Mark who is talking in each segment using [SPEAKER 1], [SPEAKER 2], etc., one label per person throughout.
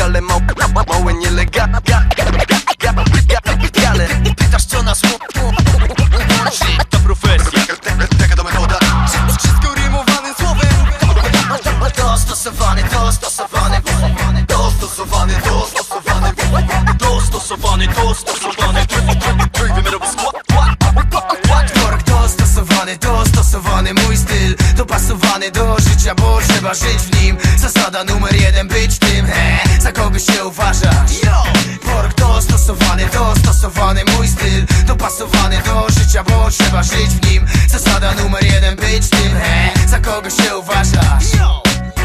[SPEAKER 1] ale mał, małe nielegalne
[SPEAKER 2] Pytasz co nas łączy To profesja.
[SPEAKER 1] Taka to metoda Wszystko rymowane słowem.
[SPEAKER 2] Dostosowany, dostosowany
[SPEAKER 1] Dostosowany, dostosowany
[SPEAKER 2] Dostosowany, dostosowany
[SPEAKER 1] Trójwymiarowy skład.
[SPEAKER 2] Work dostosowany, dostosowany Mój styl dopasowany do życia Bo trzeba żyć w nim. Zasada numer jeden, być tym życia Bo trzeba żyć w nim. Zasada numer jeden, być tym he, Za kogo się uważasz?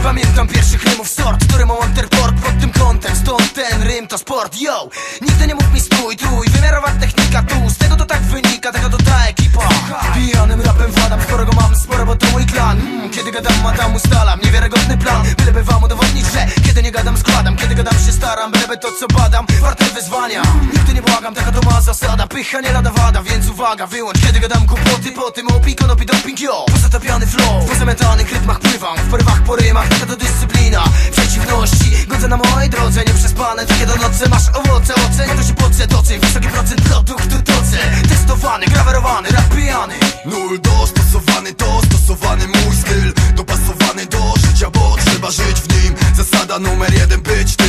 [SPEAKER 2] Pamiętam pierwszych rymów sort, które mam underport pod tym kątem. Stąd ten rym to sport, yo! Nigdy nie mów mi stój, trój, wymiarowa technika tu Z tego to tak wynika, tego to ta ekipa. Pijanym rapem władam, sporego mam sporo, bo to mój klan. Mm, Kiedy gadam, madam ustalam, niewiarygodny plan. Byleby wam udowodnić, że kiedy nie gadam składam Kiedy gadam się staram, byleby to co badam Warte wyzwania, nigdy pomagam, taka to ma zasada. Pycha nie lada wada, więc uwaga Wyłącz. Kiedy gadam głupoty Po tym opik, konopi, doping, yo Pozatapiany flow, po zamętanych rytmach pływam. W porywach, po rymach, taka to dyscyplina. Przeciwności, godzę na mojej drodze. Nie przez panę, takie do nocy Masz owoce, ocen, to się poce, doceń Wysoki procent produktu doce Testowany, grawerowany, rap pijany.
[SPEAKER 1] Nul dostosowany, dostosowany mój styl. Dopasowany do życia, bo trzeba żyć w nim. Zasada numer jeden, być ty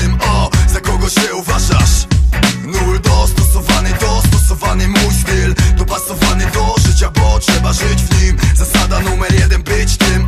[SPEAKER 1] trzeba żyć w nim. Zasada numer jeden być tym.